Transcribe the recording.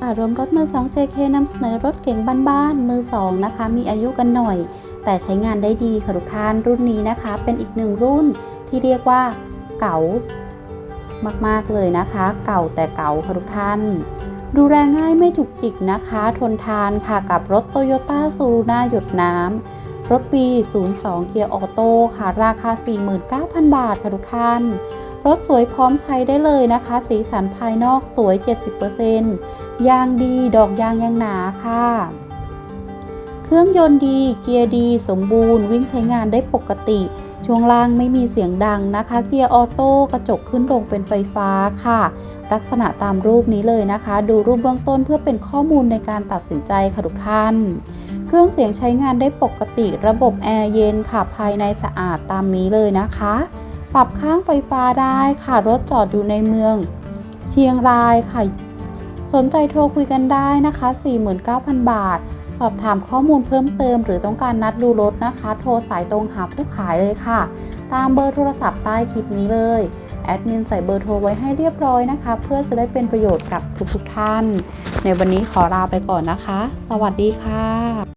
ค่ะรวมรถมือ2 JK นำเสนอรถเก๋งบ้านๆมือ2นะคะ มีอายุกันหน่อย แต่ใช้งานได้ดีค่ะทุกท่านรุ่นนี้นะคะ เป็นอีกหนึ่งรุ่นที่เรียกว่าเก๋ามากๆเลยนะคะ เก่าแต่เก๋าค่ะทุกท่าน ดูแลง่ายไม่จุกจิกนะคะ ทนทานค่ะกับรถโตโยต้าซูรุน่าหยดน้ำรถปี 02 เกียร์ออโต้ค่ะ ราคา 49,000 บาทค่ะทุกท่าน รถสวยพร้อมใช้ได้เลยนะคะ สีสันภายนอกสวย 70%ยางดี ดอกยางยังหนาค่ะ เครื่องยนต์ดี เกียร์ดี สมบูรณ์ วิ่งใช้งานได้ปกติ ช่วงล่างไม่มีเสียงดังนะคะ เกียร์ออโต้กระจกขึ้นลงเป็นไฟฟ้าค่ะ ลักษณะตามรูปนี้เลยนะคะ ดูรูปเบื้องต้นเพื่อเป็นข้อมูลในการตัดสินใจค่ะทุกท่านเครื่องเสียงใช้งานได้ปกติระบบแอร์เย็นค่ะ ภายในสะอาดตามนี้เลยนะคะ ปรับข้างไฟฟ้าได้ค่ะ รถจอดอยู่ในเมือง เชียงรายค่ะ สนใจโทรคุยกันได้นะคะ 49,000 บาท สอบถามข้อมูลเพิ่มเติม หรือต้องการนัดดูรถนะคะ โทรสายตรงหาผู้ขายเลยค่ะ ตามเบอร์โทรศัพท์ใต้คลิปนี้เลยแอดมินใส่เบอร์โทรไว้ให้เรียบร้อยนะคะ เพื่อจะได้เป็นประโยชน์กับทุกๆท่าน ในวันนี้ขอลาไปก่อนนะคะ สวัสดีค่ะ